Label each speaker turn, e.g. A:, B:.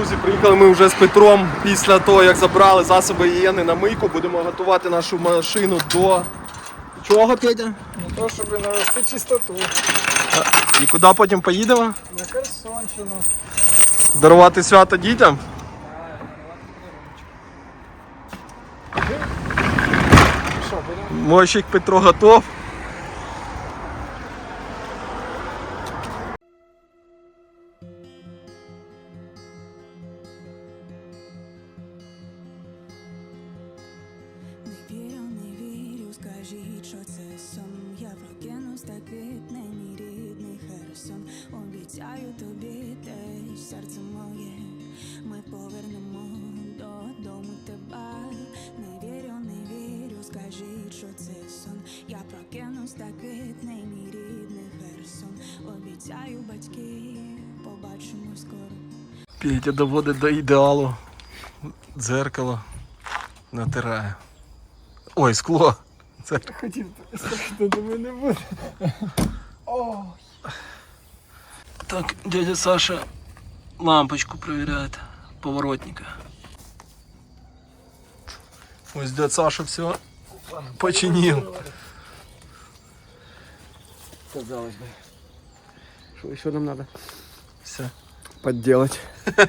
A: друзі, приїхали ми вже з Петром після того, як забрали засоби гігієни на мийку. Будемо готувати нашу машину до чого, Петя?
B: На то, щоб навести чистоту.
A: І куди потім поїдемо?
B: На Херсонщину.
A: Дарувати свято дітям? Мойщик Петро готов.
C: Скажіть, що це сон. Я прокинусь так квітне, мій рідний Херсон. Обіцяю тобі теж серце моє. Ми повернемо додому тебе. Не вірю, не вірю, скажіть, що це сон. Я прокинусь так квітне, мій рідний Херсон. Обіцяю батьки, побачимо скоро.
A: Петя доводить до ідеалу. Дзеркало натирає. Ой, скло. Дзеркало.
B: Хотів сказати, думаю, не буде. О,
A: Так, дядя Саша лампочку проверяет поворотника. Ось дядя Саша все починил.
B: казалось бы. Что еще нам надо?
A: Все.
B: Подделать.